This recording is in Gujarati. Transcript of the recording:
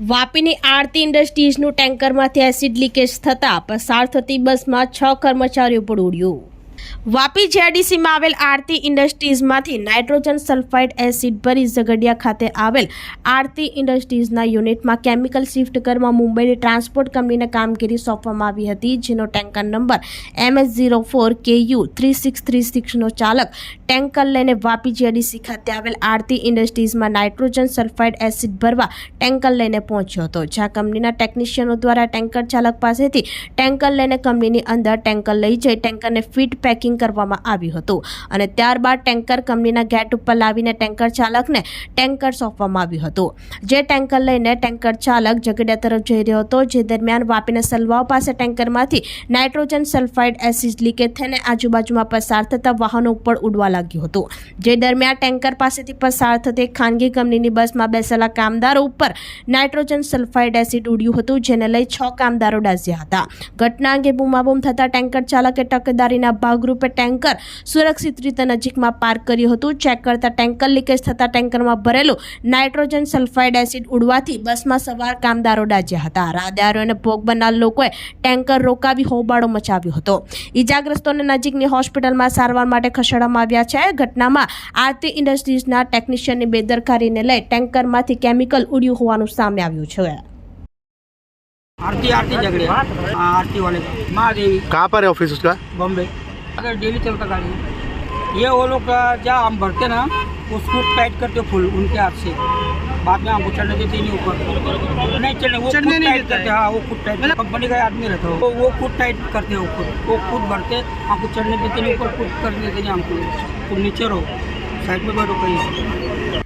વાપીની આરતી ઇન્ડસ્ટ્રીઝનું ટેન્કરમાંથી એસિડ લીકેજ થતાં પસાર થતી બસમાં છ કર્મચારીઓ પણ ઉડ્યું. વાપી જેડીસીમાં આવેલ આરતી ઇન્ડસ્ટ્રીઝમાંથી નાઇટ્રોજન સલ્ફાઇડ એસિડ ભરી ઝઘડિયા ખાતે આવેલ આરતી ઇન્ડસ્ટ્રીઝના યુનિટમાં કેમિકલ શિફ્ટ કરવા મુંબઈની ટ્રાન્સપોર્ટ કંપનીને કામગીરી સોંપવામાં આવી હતી, જેનો tanker number MS zero four K U three six three સિક્સનો ચાલક ટેન્કર લઈને વાપી જેડીસી ખાતે આવેલ આરતી ઇન્ડસ્ટ્રીઝમાં નાઇટ્રોજન સલ્ફાઇડ એસિડ ભરવા ટેન્કર લઈને પહોંચ્યો હતો, જ્યાં કંપનીના ટેકનિશિયનો દ્વારા ટેન્કર ચાલક પાસેથી ટેન્કર લઈને કંપનીની અંદર ટેન્કર લઈ જઈ ટેન્કરને ફિટ પેકિંગ કરવામાં આવ્યું હતું. અને ત્યારબાદ ટેન્કર કંપનીના ગેટ ઉપર લાવીને ટેન્કર ચાલકને ટેન્કર સોંપવામાં આવ્યું હતું. જે ટેન્કર લઈને ટેન્કર ચાલક ઝઘડિયા તરફ જઈ રહ્યો હતો. જે દરમિયાન વાપીને સલવાવ પાસે ટેન્કરમાંથી નાઇટ્રોજન સલ્ફાઇડ એસિડ લીકેજ થઈને આજુબાજુમાં પસાર થતા વાહનો ઉપર ઉડવા લાગ્યું હતું. જે દરમિયાન ટેન્કર પાસેથી પસાર થતી ખાનગી કંપનીની બસમાં બેસેલા કામદારો ઉપર નાઇટ્રોજન સલ્ફાઇડ એસિડ ઉડ્યું હતું, જેને લઈ છ કામદારો ડાઝ્યા હતા. ઘટના અંગે બૂમાબૂમ થતા ટેન્કર ચાલકે તકેદારીના ભાગરૂપે ટેન્કર સુરક્ષિત રીતે નજીકમાં પાર્ક કર્યું હતું ચેક કરતા ટેન્કર લીકેજ થતા ટેન્કરમાં ભરેલું નાઇટ્રોજન સલ્ફાઇડ એસિડ ઉડવાથી બસમાં સવાર કામદારો દાઝ્યા હતા રાહદારીઓને ભોગ બનનાર લોકોએ ટેન્કર રોકાવી હોબાળો મચાવ્યો હતો ઈજાગ્રસ્તોને નજીકની હોસ્પિટલમાં સારવાર માટે ખસેડવામાં આવ્યા છે ઘટનામાં આરતી ઇન્ડસ્ટ્રીઝના ટેકનિશિયનની બેદરકારીને લઈ ટેન્કરમાંથી કેમિકલ ઉડ્યું હોવાનું સામે આવ્યું છે आरती आरती झगड़े हाँ आरती वाले का महादेवी कहाँ पर है ऑफिस उसका बॉम्बे अगर डेली चलता गाड़ी ये वो लोग जहाँ हम भरते ना उसको पैक करते फुल उनके हाथ से। बाद में हमको चढ़ने देते नहीं ऊपर। नहीं चढ़ने वो चढ़ने नहीं देते हाँ। वो खुद टाइट कंपनी का आदमी रहता हो वो। वो खुद टाइट करते हैं ऊपर। वो खुद भरते हमको चढ़ने देते नहीं ऊपर खुद कर देते नहीं हमको। तुम नीचे रहो साइड में बैठो कहीं।